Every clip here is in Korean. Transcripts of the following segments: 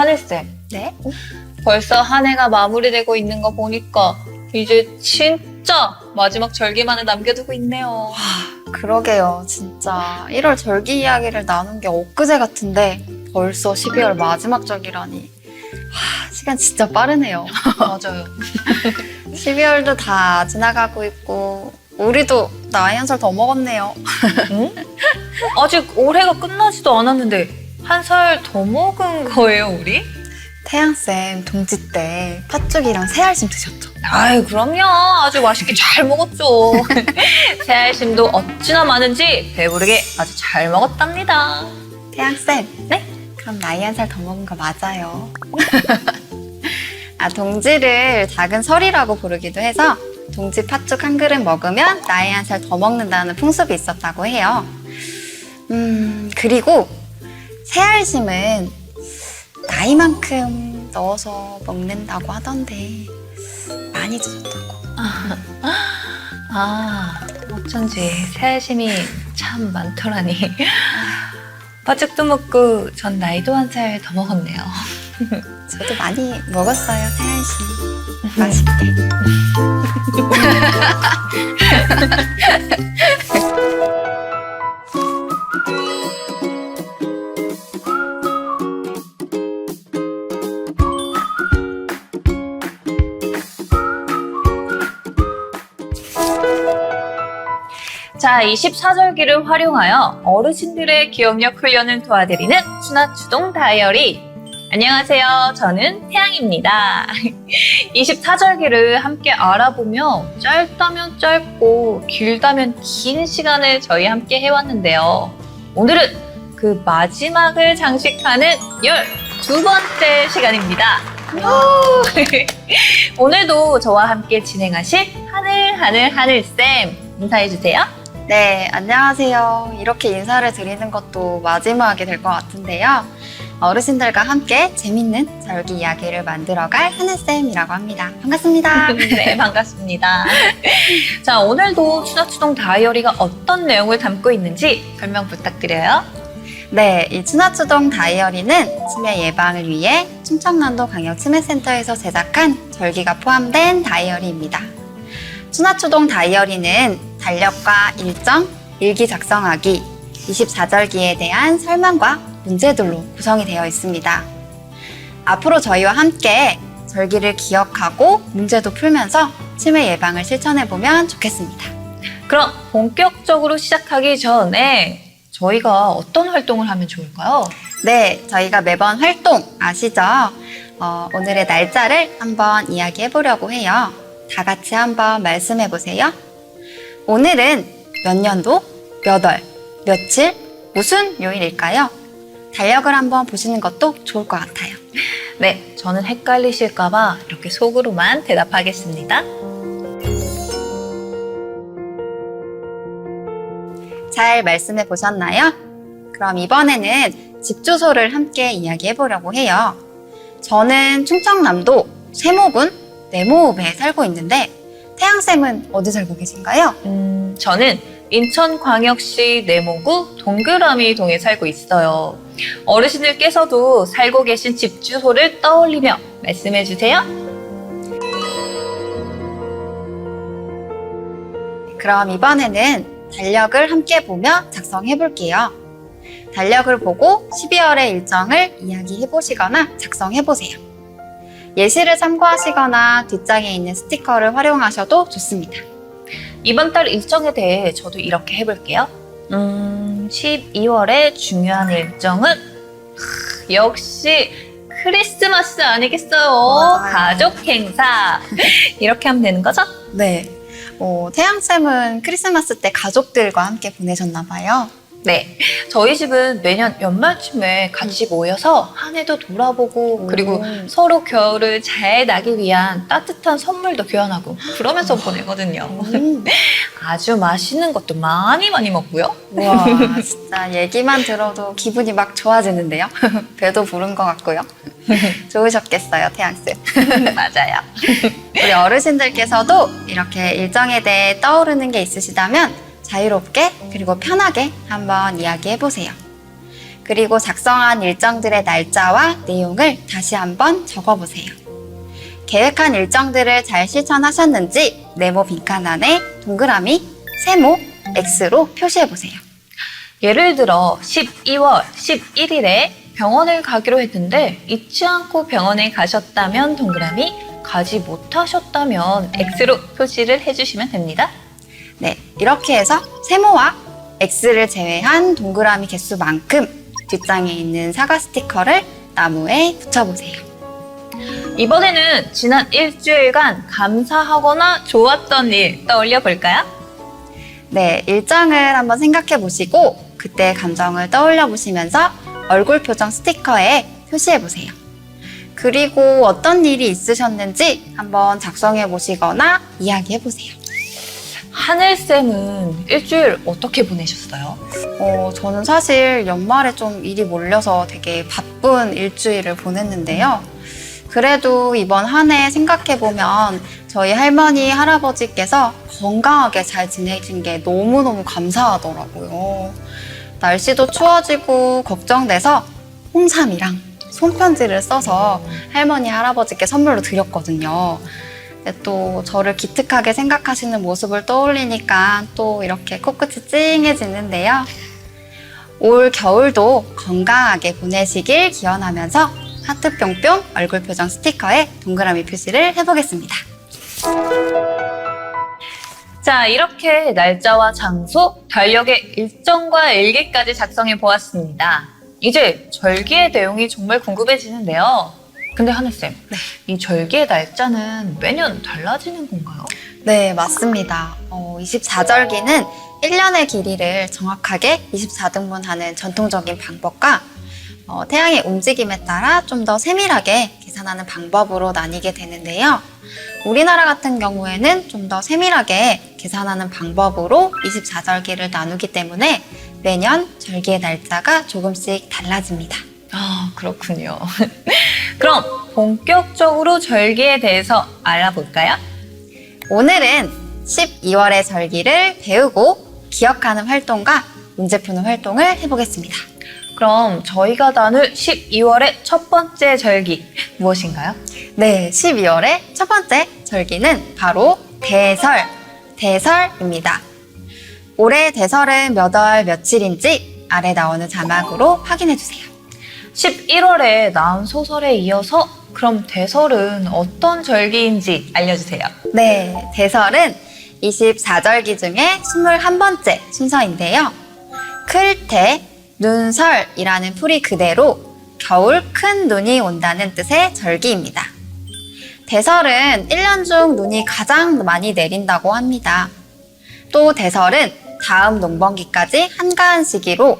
하늘쌤, 네? 벌써 한 해가 마무리되고 있는 거 보니까 이제 진짜 마지막 절기만을 남겨두고 있네요. 그러게요. 진짜 1월 절기 이야기를 나눈 게 엊그제 같은데 벌써 12월 마지막 절기라니. 하, 시간 진짜 빠르네요. 맞아요. 12월도 다 지나가고 있고 우리도 나이 한 살 더 먹었네요. 응? 아직 올해가 끝나지도 않았는데 한 살 더 먹은 거예요, 우리? 태양쌤 동지 때 팥죽이랑 새알심 드셨죠? 아유, 그럼요. 아주 맛있게 잘 먹었죠. 새알심도 어찌나 많은지 배부르게 아주 잘 먹었답니다. 태양쌤. 네? 그럼 나이 한 살 더 먹은 거 맞아요. 아, 동지를 작은 설이라고 부르기도 해서 동지 팥죽 한 그릇 먹으면 나이 한 살 더 먹는다는 풍습이 있었다고 해요. 음, 그리고 새알심은 나이만큼 넣어서 먹는다고 하던데 많이 드셨다고. 아, 어쩐지 새알심이 참 많더라니. 바짝도 먹고 전 나이도 한 살 더 먹었네요. 저도 많이 먹었어요, 새알심. 맛있게. 자, 24절기를 활용하여 어르신들의 기억력 훈련을 도와드리는 순화추동 다이어리. 안녕하세요. 저는 태양입니다. 24절기를 함께 알아보며 짧다면 짧고 길다면 긴 시간을 저희 함께 해왔는데요. 오늘은 그 마지막을 장식하는 12번째 시간입니다. 오늘도 저와 함께 진행하실 하늘 하늘 하늘쌤 인사해주세요. 네, 안녕하세요. 이렇게 인사를 드리는 것도 마지막이 될 것 같은데요. 어르신들과 함께 재밌는 절기 이야기를 만들어갈 하늘쌤이라고 합니다. 반갑습니다. 네, 반갑습니다. 자, 오늘도 추나추동 다이어리가 어떤 내용을 담고 있는지 설명 부탁드려요. 네, 이 추나추동 다이어리는 치매 예방을 위해 충청남도 광역치매센터에서 제작한 절기가 포함된 다이어리입니다. 추나추동 다이어리는 달력과 일정, 일기 작성하기, 24절기에 대한 설명과 문제들로 구성이 되어 있습니다. 앞으로 저희와 함께 절기를 기억하고 문제도 풀면서 치매 예방을 실천해보면 좋겠습니다. 그럼 본격적으로 시작하기 전에 저희가 어떤 활동을 하면 좋을까요? 네, 저희가 매번 활동 아시죠? 어, 오늘의 날짜를 한번 이야기해 보려고 해요. 다 같이 한번 말씀해 보세요. 오늘은 몇 년도, 몇 월, 며칠, 무슨 요일일까요? 달력을 한번 보시는 것도 좋을 것 같아요. 네, 저는 헷갈리실까봐 이렇게 속으로만 대답하겠습니다. 잘 말씀해 보셨나요? 그럼 이번에는 집 주소를 함께 이야기해 보려고 해요. 저는 충청남도 세모군 네모읍에 살고 있는데 태양쌤은 어디 살고 계신가요? 음, 저는 인천광역시 내모구 동그라미 동에 살고 있어요. 어르신들께서도 살고 계신 집 주소를 떠올리며 말씀해 주세요. 그럼 이번에는 달력을 함께 보며 작성해 볼게요. 달력을 보고 12월의 일정을 이야기해 보시거나 작성해 보세요. 예시를 참고하시거나 뒷장에 있는 스티커를 활용하셔도 좋습니다. 이번 달 일정에 대해 저도 이렇게 해볼게요. 음, 12월의 중요한 일정은 하, 역시 크리스마스 아니겠어요? 맞아요. 가족 행사. 이렇게 하면 되는 거죠? 네. 어, 태양쌤은 크리스마스 때 가족들과 함께 보내셨나 봐요. 네. 저희 집은 매년 연말쯤에 같이 모여서 한 해도 돌아보고 그리고 음. 서로 겨울을 잘 나기 위한 따뜻한 선물도 교환하고 그러면서 보내거든요. 음. 아주 맛있는 것도 많이 많이 먹고요. 와, 진짜 얘기만 들어도 기분이 막 좋아지는데요. 배도 부른 것 같고요. 좋으셨겠어요, 태양 쌤. 맞아요. 우리 어르신들께서도 이렇게 일정에 대해 떠오르는 게 있으시다면 자유롭게 그리고 편하게 한번 이야기해 보세요. 그리고 작성한 일정들의 날짜와 내용을 다시 한번 적어 보세요. 계획한 일정들을 잘 실천하셨는지 네모 빈칸 안에 동그라미, 세모, X로 표시해 보세요. 예를 들어 12월 11일에 병원을 가기로 했는데 잊지 않고 병원에 가셨다면 동그라미, 가지 못하셨다면 X로 표시를 해주시면 됩니다. 네, 이렇게 해서 세모와 X를 제외한 동그라미 개수만큼 뒷장에 있는 사과 스티커를 나무에 붙여보세요. 이번에는 지난 일주일간 감사하거나 좋았던 일 떠올려 볼까요? 네, 일정을 한번 생각해 보시고 그때 감정을 떠올려 보시면서 얼굴 표정 스티커에 표시해 보세요. 그리고 어떤 일이 있으셨는지 한번 작성해 보시거나 이야기해 보세요. 하늘쌤은 일주일 어떻게 보내셨어요? 어, 저는 사실 연말에 좀 일이 몰려서 되게 바쁜 일주일을 보냈는데요. 그래도 이번 한 해 생각해보면 저희 할머니, 할아버지께서 건강하게 잘 지내신 게 너무너무 감사하더라고요. 날씨도 추워지고 걱정돼서 홍삼이랑 손편지를 써서 할머니, 할아버지께 선물로 드렸거든요. 또 저를 기특하게 생각하시는 모습을 떠올리니까 또 이렇게 코끝이 찡해지는데요. 올 겨울도 건강하게 보내시길 기원하면서 하트 뿅뿅 얼굴 표정 스티커에 동그라미 표시를 해보겠습니다. 자, 이렇게 날짜와 장소, 달력의 일정과 일기까지 작성해 보았습니다. 이제 절기의 내용이 정말 궁금해지는데요. 근데 하늘쌤, 이 절기의 날짜는 매년 달라지는 건가요? 네, 맞습니다. 어, 24절기는 1년의 길이를 정확하게 24등분하는 전통적인 방법과 어, 태양의 움직임에 따라 좀 더 세밀하게 계산하는 방법으로 나뉘게 되는데요. 우리나라 같은 경우에는 좀 더 세밀하게 계산하는 방법으로 24절기를 나누기 때문에 매년 절기의 날짜가 조금씩 달라집니다. 아, 그렇군요. 그럼 본격적으로 절기에 대해서 알아볼까요? 오늘은 12월의 절기를 배우고 기억하는 활동과 문제 푸는 활동을 해보겠습니다. 그럼 저희가 나눌 12월의 첫 번째 절기 무엇인가요? 네, 12월의 첫 번째 절기는 바로 대설, 대설입니다. 올해 대설은 몇 월 며칠인지 아래 나오는 자막으로 확인해 주세요. 11월에 나온 소설에 이어서 그럼 대설은 어떤 절기인지 알려주세요. 네, 대설은 24절기 중에 21번째 순서인데요. 클테, 눈설이라는 풀이 그대로 겨울 큰 눈이 온다는 뜻의 절기입니다. 대설은 1년 중 눈이 가장 많이 내린다고 합니다. 또 대설은 다음 농번기까지 한가한 시기로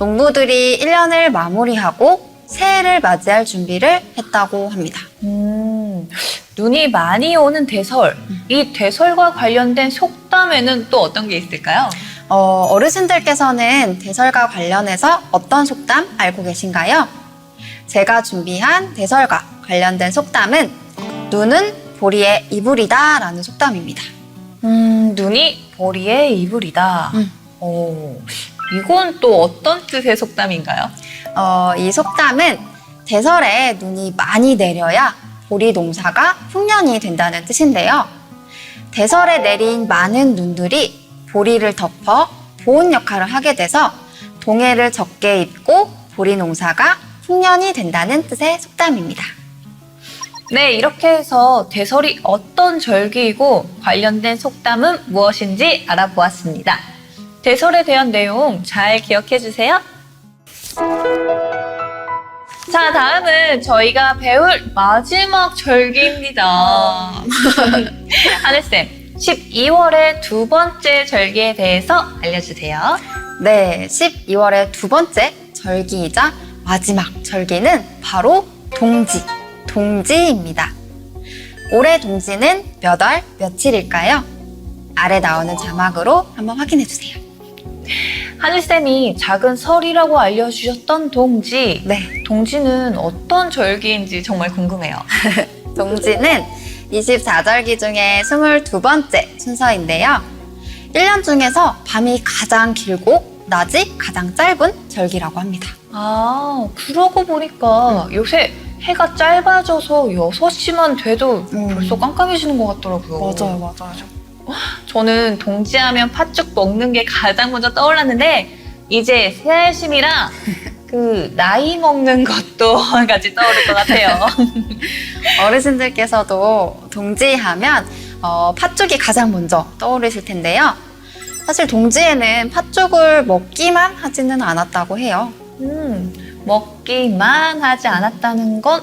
농부들이 1년을 마무리하고 새해를 맞이할 준비를 했다고 합니다. 음, 눈이 많이 오는 대설. 이 대설과 관련된 속담에는 또 어떤 게 있을까요? 어, 어르신들께서는 대설과 관련해서 어떤 속담 알고 계신가요? 제가 준비한 대설과 관련된 속담은 눈은 보리의 이불이다 라는 속담입니다. 음, 눈이 보리의 이불이다. 음. 오, 이건 또 어떤 뜻의 속담인가요? 어, 이 속담은 대설에 눈이 많이 내려야 보리 농사가 흉년이 된다는 뜻인데요. 대설에 내린 많은 눈들이 보리를 덮어 보온 역할을 하게 돼서 동해를 적게 입고 보리 농사가 흉년이 된다는 뜻의 속담입니다. 네, 이렇게 해서 대설이 어떤 절기이고 관련된 속담은 무엇인지 알아보았습니다. 대설에 대한 내용 잘 기억해 주세요. 자, 다음은 저희가 배울 마지막 절기입니다. 하늘쌤, 12월의 두 번째 절기에 대해서 알려주세요. 네, 12월의 두 번째 절기이자 마지막 절기는 바로 동지, 동지입니다. 올해 동지는 몇 월 며칠일까요? 아래 나오는 자막으로 한번 확인해 주세요. 하늘쌤이 작은 설이라고 알려주셨던 동지. 네, 동지는 어떤 절기인지 정말 궁금해요. 동지는 24절기 중에 22번째 순서인데요. 1년 중에서 밤이 가장 길고 낮이 가장 짧은 절기라고 합니다. 아, 그러고 보니까 요새 해가 짧아져서 6시만 돼도 음. 벌써 깜깜해지는 것 같더라고요. 맞아요. 저는 동지하면 팥죽 먹는 게 가장 먼저 떠올랐는데 이제 새알심이랑 그 나이 먹는 것도 같이 떠오를 것 같아요. 어르신들께서도 동지하면 어, 팥죽이 가장 먼저 떠오르실 텐데요. 사실 동지에는 팥죽을 먹기만 하지는 않았다고 해요. 음, 먹기만 하지 않았다는 건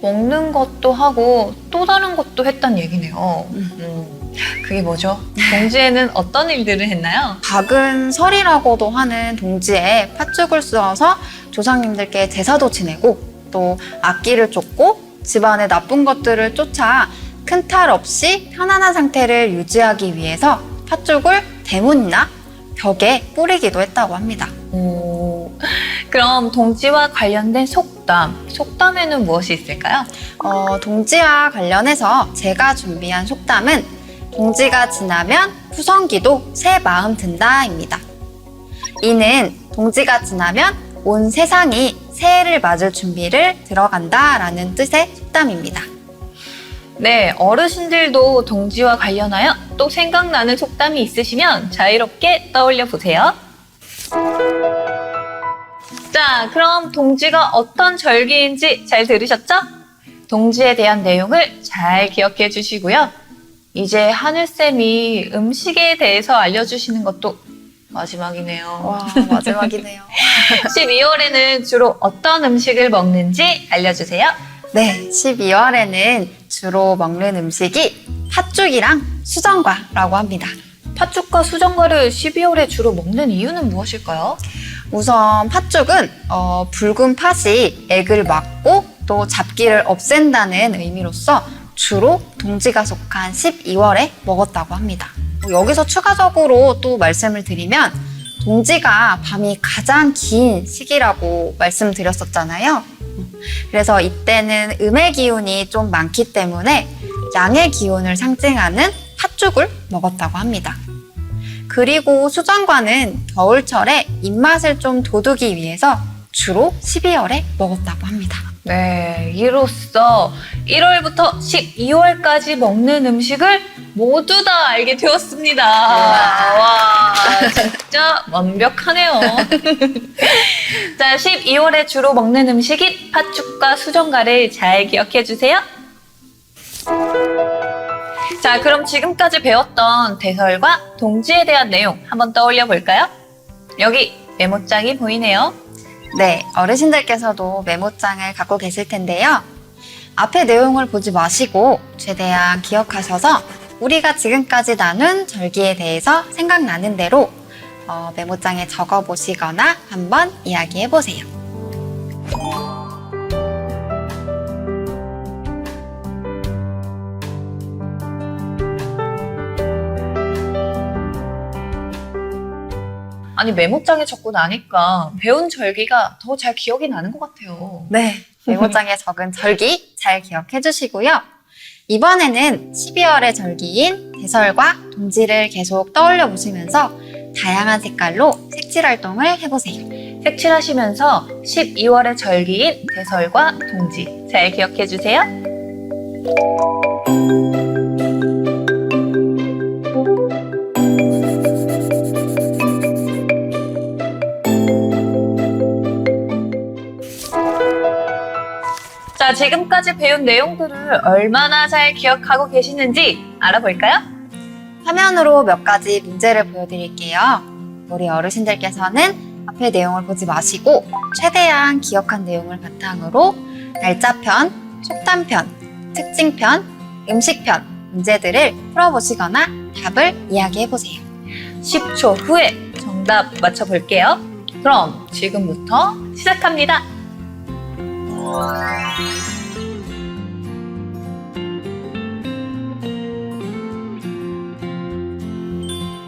먹는 것도 하고 또 다른 것도 했단 얘기네요. 음, 그게 뭐죠? 동지에는 어떤 일들을 했나요? 박은 설이라고도 하는 동지에 팥죽을 쑤어서 조상님들께 제사도 지내고 또 악기를 쫓고 집안의 나쁜 것들을 쫓아 큰 탈 없이 편안한 상태를 유지하기 위해서 팥죽을 대문이나 벽에 뿌리기도 했다고 합니다. 오, 그럼 동지와 관련된 속담, 속담에는 무엇이 있을까요? 어, 동지와 관련해서 제가 준비한 속담은 동지가 지나면 푸성기도 새 마음 든다입니다. 이는 동지가 지나면 온 세상이 새해를 맞을 준비를 들어간다라는 뜻의 속담입니다. 네, 어르신들도 동지와 관련하여 또 생각나는 속담이 있으시면 자유롭게 떠올려 보세요. 자, 그럼 동지가 어떤 절기인지 잘 들으셨죠? 동지에 대한 내용을 잘 기억해 주시고요. 이제 하늘쌤이 음식에 대해서 알려주시는 것도 마지막이네요. 와, 마지막이네요. 12월에는 주로 어떤 음식을 먹는지 알려주세요. 네, 12월에는 주로 먹는 음식이 팥죽이랑 수정과라고 합니다. 팥죽과 수정과를 12월에 주로 먹는 이유는 무엇일까요? 우선 팥죽은 어, 붉은 팥이 액을 막고 또 잡기를 없앤다는 의미로서 주로 동지가 속한 12월에 먹었다고 합니다. 뭐 여기서 추가적으로 또 말씀을 드리면 동지가 밤이 가장 긴 시기라고 말씀드렸었잖아요. 그래서 이때는 음의 기운이 좀 많기 때문에 양의 기운을 상징하는 팥죽을 먹었다고 합니다. 그리고 수정과는 겨울철에 입맛을 좀 돋우기 위해서 주로 12월에 먹었다고 합니다. 네, 이로써 1월부터 12월까지 먹는 음식을 모두 다 알게 되었습니다. 와, 진짜 완벽하네요. 자, 12월에 주로 먹는 음식인 팥죽과 수정과를 잘 기억해 주세요. 자, 그럼 지금까지 배웠던 대설과 동지에 대한 내용 한번 떠올려 볼까요? 여기 메모장이 보이네요. 네, 어르신들께서도 메모장을 갖고 계실 텐데요. 앞에 내용을 보지 마시고 최대한 기억하셔서 우리가 지금까지 나눈 절기에 대해서 생각나는 대로 어, 메모장에 적어 보시거나 한번 이야기해 보세요. 아니 메모장에 적고 나니까 배운 절기가 더 잘 기억이 나는 것 같아요. 네, 메모장에 적은 절기 잘 기억해 주시고요. 이번에는 12월의 절기인 대설과 동지를 계속 떠올려 보시면서 다양한 색깔로 색칠 활동을 해보세요. 색칠하시면서 12월의 절기인 대설과 동지 잘 기억해 주세요. 지금까지 배운 내용들을 얼마나 잘 기억하고 계시는지 알아볼까요? 화면으로 몇 가지 문제를 보여드릴게요. 우리 어르신들께서는 앞에 내용을 보지 마시고 최대한 기억한 내용을 바탕으로 날짜편, 속담편, 특징편, 음식편 문제들을 풀어보시거나 답을 이야기해보세요. 10초 후에 정답 맞춰볼게요. 그럼 지금부터 시작합니다.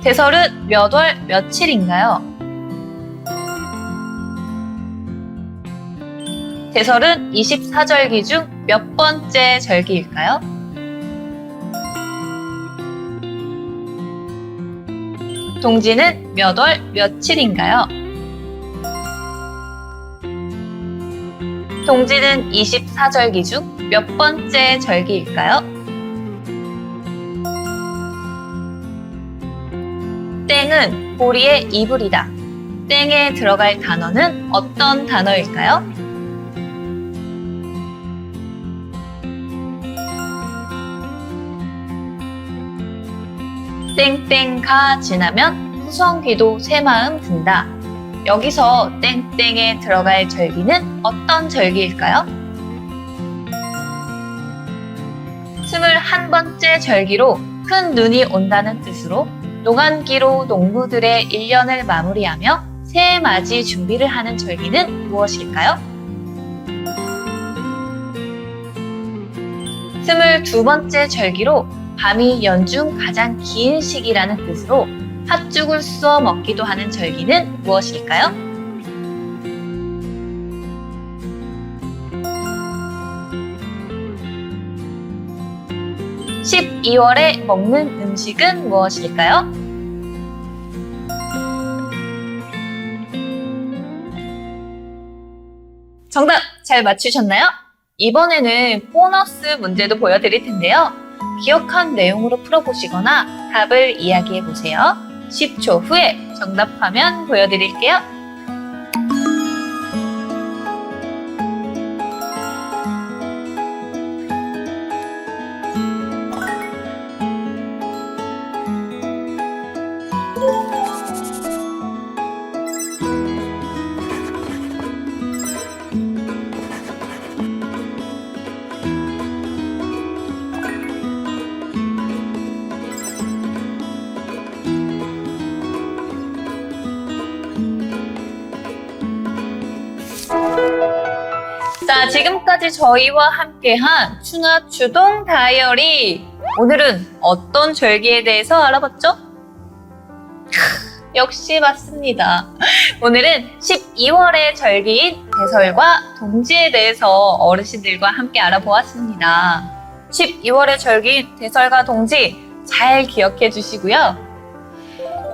대설은 몇 월 며칠인가요? 대설은 24절기 중 몇 번째 절기일까요? 동지는 몇 월 며칠인가요? 동지는 24절기 중 몇 번째 절기일까요? 땡은 보리의 이불이다. 땡에 들어갈 단어는 어떤 단어일까요? 땡땡가 지나면 후성귀도 새마음 든다. 여기서 땡땡에 들어갈 절기는 어떤 절기일까요? 스물한 번째 절기로 큰 눈이 온다는 뜻으로 농한기로 농부들의 1년을 마무리하며 새해 맞이 준비를 하는 절기는 무엇일까요? 스물두 번째 절기로 밤이 연중 가장 긴 시기라는 뜻으로 팥죽을 쑤어 먹기도 하는 절기는 무엇일까요? (12월에) 먹는 음식은 무엇일까요? 정답 잘 맞추셨나요? 이번에는 보너스 문제도 보여드릴 텐데요. 기억한 내용으로 풀어보시거나 답을 이야기해보세요. 10초 후에 정답 화면 보여드릴게요. 자, 지금까지 저희와 함께한 추나 추동 다이어리. 오늘은 어떤 절기에 대해서 알아봤죠? 역시 맞습니다. 오늘은 12월의 절기인 대설과 동지에 대해서 어르신들과 함께 알아보았습니다. 12월의 절기인 대설과 동지 잘 기억해 주시고요.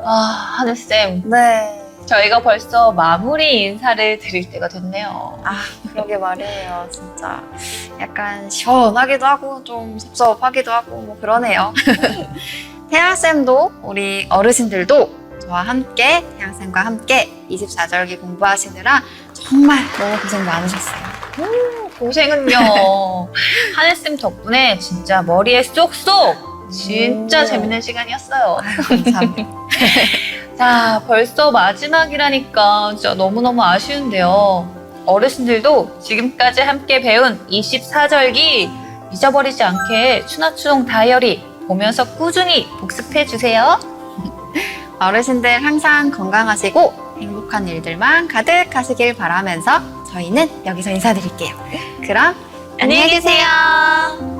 아, 하늘쌤, 네. 저희가 벌써 마무리 인사를 드릴 때가 됐네요. 아, 그러게 말이에요. 진짜. 약간 시원하기도 하고, 좀 섭섭하기도 하고, 뭐 그러네요. 태양쌤도, 우리 어르신들도 저와 함께, 태양쌤과 함께 24절기 공부하시느라 정말 너무 고생 많으셨어요. 고생은요. 하늘쌤 덕분에 진짜 머리에 쏙쏙 진짜 오. 재밌는 시간이었어요. 아유, 감사합니다. 자, 벌써 마지막이라니까 진짜 너무너무 아쉬운데요. 어르신들도 지금까지 함께 배운 24절기 잊어버리지 않게 추나추동 다이어리 보면서 꾸준히 복습해 주세요. 어르신들 항상 건강하시고 행복한 일들만 가득하시길 바라면서 저희는 여기서 인사드릴게요. 그럼 안녕히 계세요.